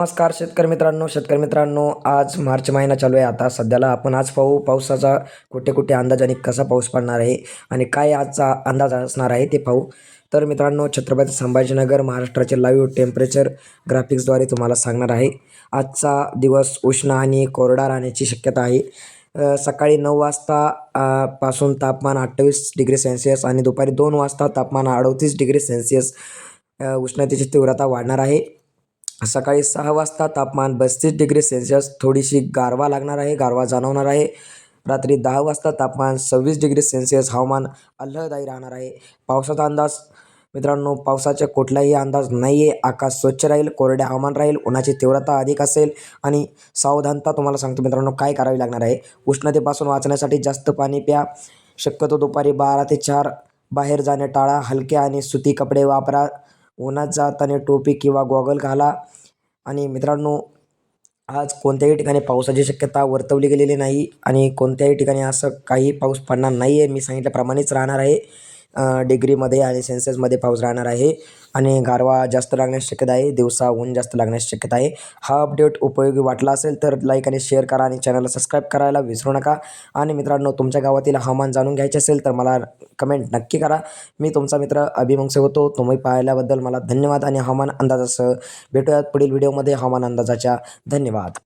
नमस्कार शेतकरी मित्रांनो शेतकरी मित्रांनो आज मार्च महिना चालू आहे. आता सध्याला आपण आज पाहू पावसाचा कुठे कुठे अंदाज आणि कसा पाऊस पडणार आहे आणि काय आजचा अंदाज असणार आहे ते पाहू. तर मित्रांनो छत्रपती संभाजीनगर महाराष्ट्राचे लाईव्ह टेम्परेचर ग्राफिक्सद्वारे तुम्हाला सांगणार आहे. आजचा दिवस उष्ण आणि कोरडा राहण्याची शक्यता आहे. सकाळी नऊ वाजता पासून तापमान अठ्ठावीस डिग्री सेल्सिअस आणि दुपारी दोन वाजता तापमान अडतीस डिग्री सेल्सिअस उष्णतेची तीव्रता वाढणार आहे. सकाळी सहा वाजता तापमान बस्तीस डिग्री सेल्सिअस थोडीशी गारवा लागणार आहे गारवा जाणवणार आहे. रात्री दहा वाजता तापमान सव्वीस डिग्री सेल्सिअस हवामान आल्हादायी राहणार आहे. पावसाचा अंदाज मित्रांनो पावसाचा कुठलाही अंदाज नाही आहे आकाश स्वच्छ राहील कोरडे हवामान राहील उन्हाची तीव्रता अधिक असेल आणि सावधानता तुम्हाला सांगतो मित्रांनो काय करावी लागणार आहे. उष्णतेपासून वाचण्यासाठी जास्त पाणी प्या. शक्यतो दुपारी बारा ते चार बाहेर जाणे टाळा. हलके आणि सुती कपडे वापरा. उन्हात जाताना टोपी किंवा गॉगल घाला. आणि मित्रांनो आज कोणत्याही ठिकाणी पावसाची शक्यता वर्तवली गेलेली नाही. आणि कोणत्याही ठिकाणी असं काही पाऊस पडणार नाही आहे मी सांगितल्याप्रमाणेच राहणार आहे. डिग्रीमध्ये आणि सेन्सेसमध्ये पाऊस राहणार आहे. आणि गारवा जास्त लागण्याची शक्यता आहे. दिवसा ऊन जास्त लागण्याची शक्यता आहे. हा अपडेट उपयोगी वाटला असेल तर लाईक आणि शेअर करा आणि चॅनलला सबस्क्राईब करायला विसरू नका. आणि मित्रांनो तुमच्या गावातील हवामान जाणून घ्यायचे असेल तर मला कमेंट नक्की करा. मी तुमचा मित्र अभिमंगसे होतो. तुम्ही पाहिल्याबद्दल मला धन्यवाद आणि हवामान अंदाजासह भेटूयात पुढील व्हिडिओमध्ये हवामान अंदाजाच्या धन्यवाद.